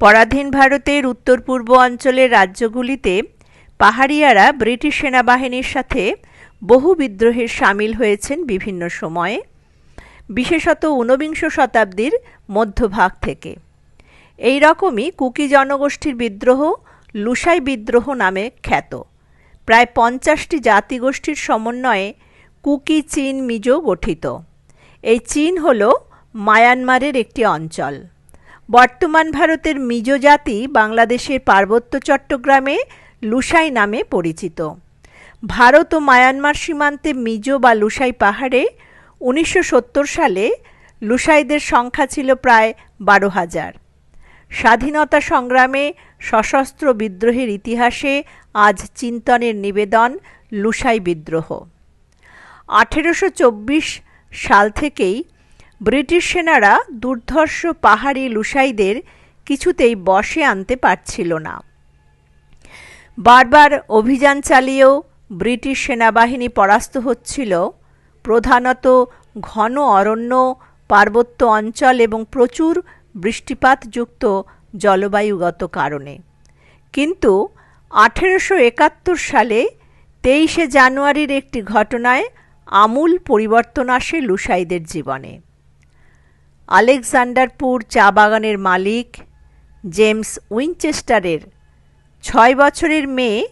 পরাধীন ভারতের উত্তর পূর্ব অঞ্চলের রাজ্যগুলিতে পাহাড়িয়ারা ব্রিটিশ সেনাবাহিনীর সাথে বহু বিদ্রোহে সামিল হয়েছেন বিভিন্ন সময়ে, বিশেষত ঊনবিংশ শতাব্দীর মধ্যভাগ থেকে। এই রকমই কুকি জনগোষ্ঠীর বিদ্রোহ লুসাই বিদ্রোহ নামে খ্যাত। প্রায় পঞ্চাশটি জাতিগোষ্ঠীর সমন্বয়ে কুকি চীন মিজো গঠিত। এই চীন হল মায়ানমারের একটি অঞ্চল। বর্তমান ভারতের মিজো জাতি বাংলাদেশের পার্বত্য চট্টগ্রামে লুসাই নামে পরিচিত। ভারত ও মায়ানমার সীমান্তে মিজো বা লুসাই পাহাড়ে উনিশশো সত্তর সালে লুসাইদের সংখ্যা ছিল প্রায় বারো হাজার। স্বাধীনতা সংগ্রামে সশস্ত্র বিদ্রোহের ইতিহাসে আজ চিন্তনের নিবেদন লুসাই বিদ্রোহ। আঠেরোশো চব্বিশ সাল থেকেই ব্রিটিশ সেনারা দুর্ধর্ষ পাহাড়ি লুসাইদের কিছুতেই বশে আনতে পারছিল না। বারবার অভিযান চালিয়েও ব্রিটিশ সেনাবাহিনী পরাস্ত হচ্ছিল। প্রধানত ঘন অরণ্য, পার্বত্য অঞ্চল এবং প্রচুর বৃষ্টিপাতযুক্ত জলবায়ুগত কারণে। কিন্তু আঠেরোশো একাত্তর সালে তেইশে জানুয়ারির একটি ঘটনায় আমূল পরিবর্তন আসে লুসাইদের জীবনে। আলেকজান্ডারপুর চা বাগানের মালিক জেমস উইনচেস্টারের ছয় বছরের মেয়ে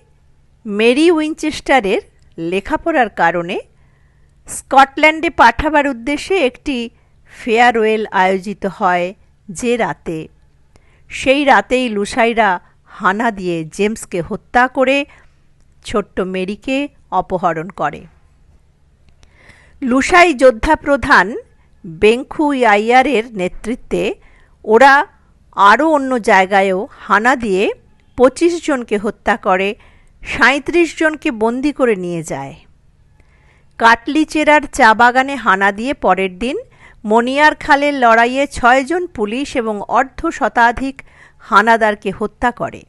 মেরি উইনচেস্টারের লেখাপড়ার কারণে স্কটল্যান্ডে পাঠাবার উদ্দেশ্যে একটি ফেয়ারওয়েল আয়োজিত হয় যে রাতে। সেই রাতেই লুসাইরা হানা দিয়ে জেমসকে হত্যা করে ছোট্ট মেরিকে অপহরণ করে। লুসাই যোদ্ধা প্রধান বেংখু ইয়াইয়ারের নেতৃত্বে ওরা আরও অন্য জায়গায়ও হানা দিয়ে পঁচিশ জনকে হত্যা করে সাঁত্রিশ জনকে বন্দি করে নিয়ে যায়। কাটলিচেরার চা বাগানে হানা দিয়ে পরের দিন মনিয়ার খালের লড়াইয়ে ছয়জন পুলিশ এবং অর্ধ শতাধিক হানাদারকে হত্যা করে।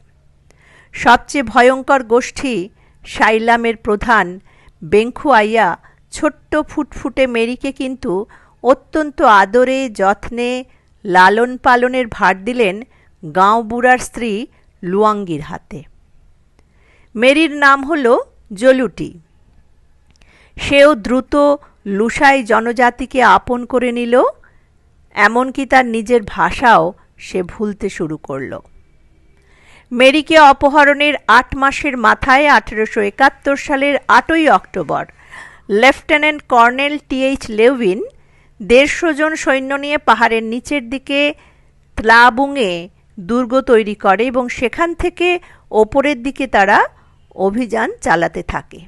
সবচেয়ে ভয়ঙ্কর গোষ্ঠী সাইলামের প্রধান বেঙ্খু আইয়া ছোট্ট ফুটফুটে মেরিকে কিন্তু অত্যন্ত আদরে, যত্নে লালন পালনের ভার দিলেন গাঁও বুড়ার স্ত্রী লুয়াঙ্গির হাতে। মেরির নাম হল জলুটি। সেও দ্রুত লুসাই জনজাতিকে আপন করে নিল, এমনকি তার নিজের ভাষাও সে ভুলতে শুরু করল। মেরিকে অপহরণের আট মাসের মাথায় আঠেরোশো একাত্তর সালের আটই October lieutenant colonel TH Lewin দেড়শো জন সৈন্য নিয়ে পাহাড়ের নিচের দিকে ত্লাবুংয়ে দুর্গ তৈরি করে এবং সেখান থেকে ওপরের দিকে তারা অভিযান চালাতে থাকে।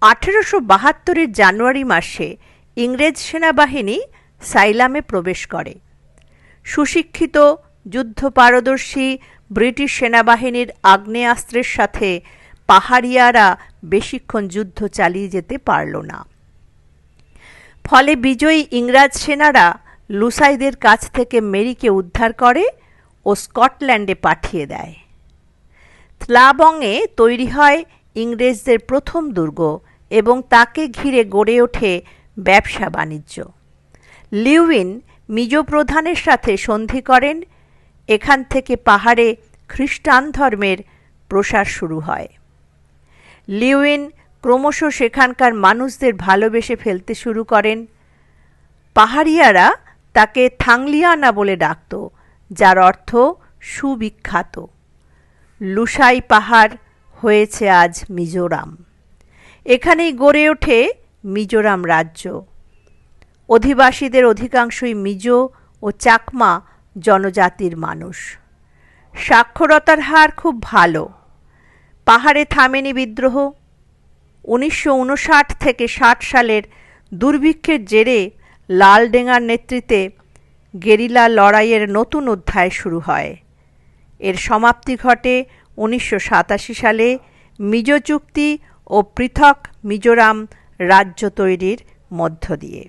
আঠেরোশো বাহাত্তরের জানুয়ারি মাসে ইংরেজ সেনাবাহিনী সাইলামে প্রবেশ করে। সুশিক্ষিত, যুদ্ধপারদর্শী ব্রিটিশ সেনাবাহিনীর আগ্নেয়াস্ত্রের সাথে পাহাড়িয়ারা বেশিক্ষণ যুদ্ধ চালিয়ে যেতে পারল না। ফলে বিজয়ী ইংরাজ সেনারা লুসাইদের কাছ থেকে মেরিকে উদ্ধার করে ও স্কটল্যান্ডে পাঠিয়ে দেয়। ত্লাবংয়ে তৈরি হয় ইংরেজদের প্রথম দুর্গ এবং তাকে ঘিরে গড়ে ওঠে ব্যবসা বাণিজ্য। লিউইন মিজো প্রধানের সাথে সন্ধি করেন, এখান থেকে পাহাড়ে খ্রিস্টান ধর্মের প্রসার শুরু হয়। লিউইন ক্রমশ সেখানকার মানুষদের ভালোবেসে ফেলতে শুরু করেন। পাহাড়িয়ারা তাকে থাংলিয়ানা বলে ডাকত, যার অর্থ সুবিখ্যাত। লুসাই পাহাড় হয়েছে আজ মিজোরাম। এখানেই গড়ে ওঠে মিজোরাম রাজ্য। অধিবাসীদের অধিকাংশই মিজো ও চাকমা জনজাতির মানুষ। সাক্ষরতার হার খুব ভালো। পাহাড়ে থামেনি বিদ্রোহ উনিশশো উনষাট থেকে ষাট সালের দুর্ভিক্ষের জেরে লালডেঙ্গার নেতৃত্বে গেরিলা লড়াইয়ের নতুন অধ্যায় শুরু হয়। এর সমাপ্তি ঘটে উনিশশো সাতাশি সালে মিজো চুক্তি ও পৃথক মিজোরাম রাজ্য তৈরির মধ্য দিয়ে।